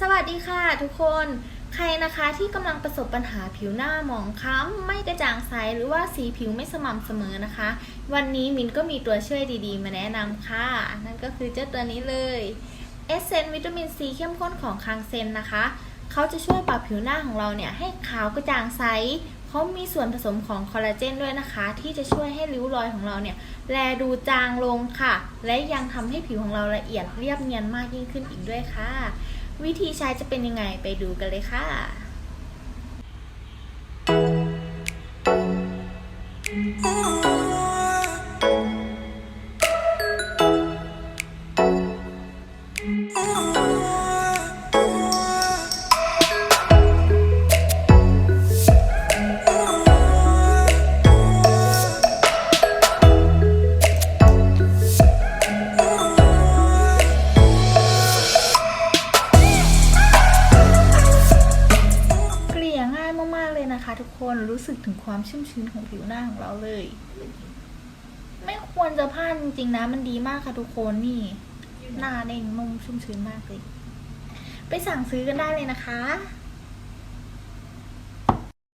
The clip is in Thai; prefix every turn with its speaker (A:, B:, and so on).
A: สวัสดีค่ะทุกคน ใครนะคะที่กำลังประสบปัญหาผิวหน้าหมองคล้ำไม่กระจ่างใสหรือว่าสีผิวไม่สม่ำเสมอนะคะ วันนี้มินก็มีตัวช่วยดีๆ มาแนะนำค่ะ นั่นก็คือเจ้าตัวนี้เลยเอเซนวิตามินซีเข้มข้นของคังเซนนะคะเขาจะช่วยปรับผิวหน้าของเราเนี่ยให้ขาวกระจ่างใสเขามีส่วนผสมของคอลลาเจนด้วยนะคะ ที่จะช่วยให้ริ้วรอยของเราเนี่ยแลดูจางลงค่ะ และยังทำให้ผิวของเราละเอียดเรียบเนียนมากยิ่งขึ้นอีกด้วยค่ะ วิธีใช้จะเป็นยังไงไปดูกันเลยค่ะเนะคะทุกคนรู้สึกถึงความชุ่มชื้นของผิวหน้าของเราเลย ไม่ควรจะพลาดจริงๆนะ มันดีมากค่ะทุกคนนี่ หน้าเด้งนุ่มชุ่มชื้นมากเลย ไปสั่งซื้อกันได้เลยนะคะ